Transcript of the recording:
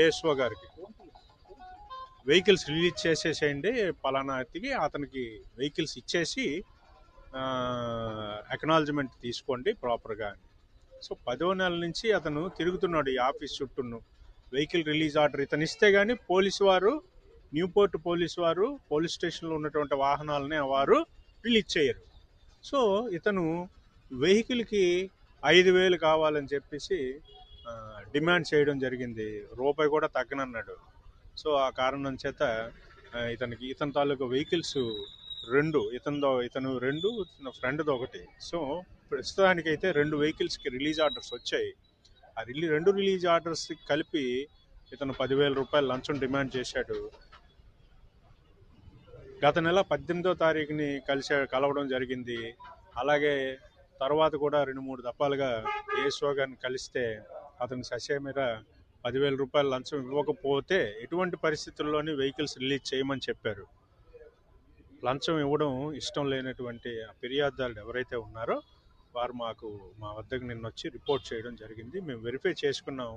ASO గారికి vehicles release చేసేసేయండి పలానా తిరిగి అతనికి వెహికల్స్ ఇచ్చేసి అక్నాలజ్మెంట్ తీసుకోండి ప్రాపర్గా అని. సో పదో నెల నుంచి అతను తిరుగుతున్నాడు ఈ ఆఫీస్ చుట్టూను. వెహికల్ రిలీజ్ ఆర్డర్ ఇతను ఇస్తే కానీ పోలీసు వారు న్యూపోర్ట్ పోలీసు వారు పోలీస్ స్టేషన్లో ఉన్నటువంటి వాహనాలని వారు రిలీజ్ చేయరు. సో ఇతను వెహికల్కి ఐదు వేలు కావాలని చెప్పేసి డిమాండ్ చేయడం జరిగింది. రూపాయి కూడా తగ్గనన్నాడు. సో ఆ కారణం చేత ఇతనికి ఇతని తాలూకు వెహికల్స్ రెండు ఇతనిదో ఇతను రెండు ఫ్రెండ్ది ఒకటి. సో ప్రస్తుతానికైతే రెండు వెహికల్స్కి రిలీజ్ ఆర్డర్స్ వచ్చాయి. ఆ రిలీ రెండు రిలీజ్ ఆర్డర్స్ కలిపి ఇతను పదివేల రూపాయలు లంచం డిమాండ్ చేశాడు. గత నెల పద్దెనిమిదో తారీఖుని కలిసే కలవడం జరిగింది. అలాగే తర్వాత కూడా రెండు మూడు దఫాలుగా ఏ గారిని కలిస్తే అతను మీద పదివేల రూపాయలు లంచం ఇవ్వకపోతే ఎటువంటి పరిస్థితుల్లోని వెహికల్స్ రిలీజ్ చేయమని చెప్పారు. లంచం ఇవ్వడం ఇష్టం లేనటువంటి ఆ ఫిర్యాదుదారులు ఎవరైతే ఉన్నారో వారు మాకు మా వద్దకు నిన్న వచ్చి రిపోర్ట్ చేయడం జరిగింది. మేము వెరిఫై చేసుకున్నాం